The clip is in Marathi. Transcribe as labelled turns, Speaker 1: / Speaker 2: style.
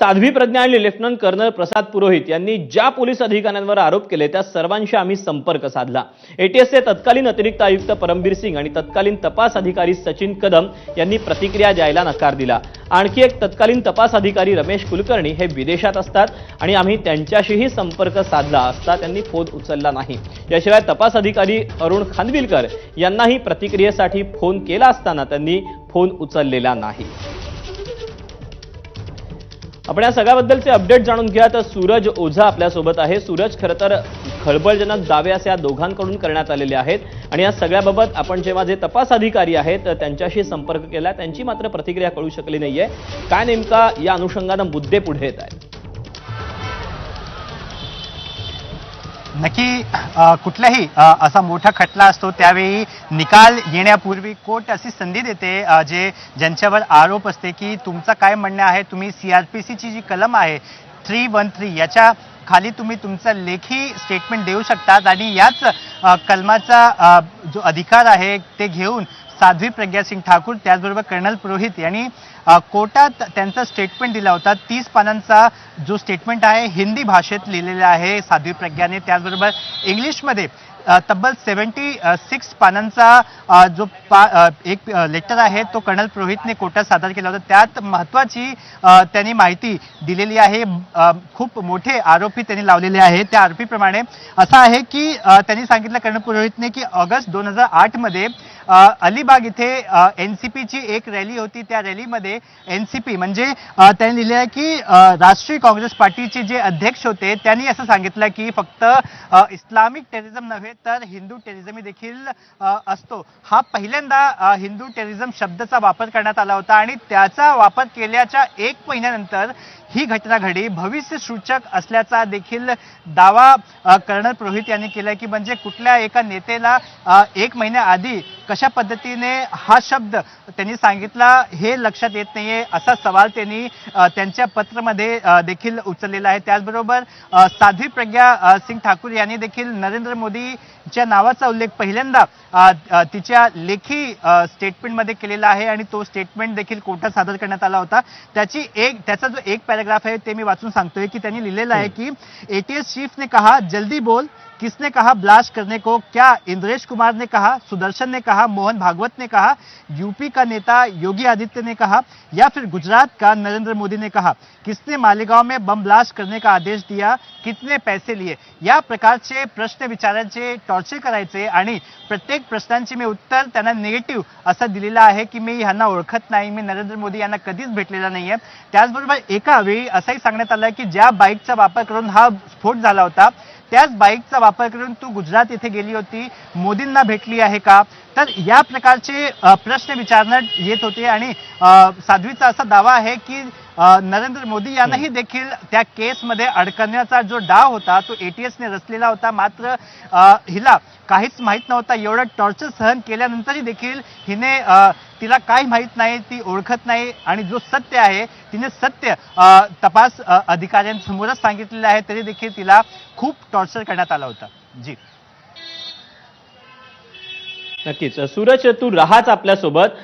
Speaker 1: साध्वी प्रज्ञा आणि लेफ्टनंट कर्नल प्रसाद पुरोहित यांनी ज्या पोलीस अधिकाऱ्यांवर आरोप केले त्या सर्वांशी आम्ही संपर्क साधला. एटीएसचे तत्कालीन अतिरिक्त आयुक्त परमबीर सिंग आणि तत्कालीन तपास अधिकारी सचिन कदम यांनी प्रतिक्रिया द्यायला नकार दिला. आणखी एक तत्कालीन तपास अधिकारी रमेश कुलकर्णी हे विदेशात असतात आणि आम्ही त्यांच्याशीही संपर्क साधला असता त्यांनी फोन उचलला नाही. याशिवाय तपास अधिकारी अरुण खानविलकर यांनाही प्रतिक्रियेसाठी फोन केला असताना त्यांनी फोन उचललेला नाही. आपण या सगळ्याबद्दलचे अपडेट जाणून घ्या तर सूरज ओझा आपल्यासोबत आहे. सूरज खरं तर खळबळजनक दावे असे या दोघांकडून करण्यात आलेले आहेत. आणि या सगळ्याबाबत आपण जेव्हा जे तपास अधिकारी आहेत त्यांच्याशी संपर्क केला. त्यांची मात्र प्रतिक्रिया कळू शकली नाहीये. काय नेमका या अनुषंगानं मुद्दे पुढे येत आहेत?
Speaker 2: नक्की कुठलाही असा मोठा खटला असतो त्यावेळी निकाल येण्यापूर्वी कोर्ट अशी संधी देते जे ज्यांच्यावर आरोप असते की तुमचं काय म्हणणं आहे तुम्ही सी आर पी सीची जी कलम आहे थ्री वन थ्री याच्या खाली तुम्ही तुमचं लेखी स्टेटमेंट देऊ शकतात आणि याच कलमाचा जो अधिकार आहे ते घेऊन साध्वी प्रज्ञा सिंग ठाकूर त्याचबरोबर कर्नल पुरोहित यांनी कोर्टात त्यांचा स्टेटमेंट दिला होता. तीस पानांचा जो स्टेटमेंट आहे हिंदी भाषेत लिहिलेला आहे साध्वी प्रज्ञाने. त्याचबरोबर इंग्लिशमध्ये तब्बल सेवन्टी सिक्स पानांचा जो पा एक लेटर आहे तो कर्नल पुरोहितने कोर्टात सादर केला होता. त्यात महत्त्वाची त्यांनी माहिती दिलेली आहे. खूप मोठे आरोपी त्यांनी लावलेले आहे त्या आरोपीप्रमाणे असं आहे की त्यांनी सांगितलं कर्नल पुरोहितने की ऑगस्ट दोन हजार आठमध्ये अलिबाग इथे एन सी पीची एक रॅली होती. त्या रॅलीमध्ये एन सी पी म्हणजे त्यांनी लिहिले आहे की राष्ट्रीय काँग्रेस पार्टीचे जे अध्यक्ष होते त्यांनी असं सांगितलं की फक्त इस्लामिक टेरिझम नव्हे तर हिंदू टेरिझम देखील असतो. हा पहिल्यांदा हिंदू टेरिझम शब्दाचा वापर करण्यात आला होता आणि त्याचा वापर केल्याच्या एक महिन्यानंतर ही घटना घडी भविष्य सूचक असल्याचा देखील दावा कर्णल पुरोहित यांनी केला की म्हणजे कुठल्या एका नेतेला एक महिन्याआधी कशा पद्धतीने हा शब्द त्यांनी सांगितला हे लक्षात येत नाहीये असा सवाल त्यांनी त्यांच्या पत्रामध्ये देखील उचललेला आहे. त्याचबरोबर साध्वी प्रज्ञा सिंग ठाकूर यांनी देखील नरेंद्र मोदी मोदीच्या नावाचा उल्लेख पहिल्यांदा तिच्या लेखी स्टेटमेंटमध्ये केलेला आहे आणि तो स्टेटमेंट देखील कोर्टात सादर करण्यात आला होता. त्याची एक त्याचा जो एक पॅराग्राफ आहे ते मी वाचून सांगतोय की त्यांनी लिहिलेलं आहे की एटीएस चीफ ने कहा जल्दी बोल. किसने कहा ब्लास्ट करने को. क्या इंद्रेश कुमार ने कहा सुदर्शन ने कहा मोहन भागवत ने कहा यूपी का नेता योगी आदित्य ने कहा या फिर गुजरात का नरेंद्र मोदी ने कहा किसने मालेगांव में बम ब्लास्ट करने का आदेश दिया कितने पैसे लिए? या प्रकारचे प्रश्न विचारायचे टॉर्चर करायचे आणि प्रत्येक प्रश्नांची मी उत्तर त्यांना निगेटिव्ह असं दिलेलं आहे की मी ह्यांना ओळखत नाही मी नरेंद्र मोदी यांना कधीच भेटलेला नाहीये. त्याचबरोबर एका वेळी असंही सांगण्यात आलं की ज्या बाईकचा वापर करून हा स्फोट झाला होता त्याच बाईकचा वापर करून तू गुजरात येथे गेली होती मोदींना भेटली आहे का? तर या प्रकारचे प्रश्न विचारण्यात येत होते आणि साध्वीचा असा दावा आहे की नरेंद्र मोदी यांनाही देखील त्या केसमध्ये अडकण्याचा जो डाव होता तो एटीएसने रचलेला होता. मात्र हिला काहीच माहीत नव्हता. एवढं टॉर्चर सहन केल्यानंतरही देखील हिने तिला काही माहीत नाही ती ओळखत नाही. आणि जो सत्य आहे तिने सत्य तपास अधिकाऱ्यांसमोरच सांगितलेलं आहे. तरी देखील तिला खूप टॉर्चर करण्यात आलं होतं. जी.
Speaker 1: नक्कीच. सूरज तू राहाच आपल्यासोबत.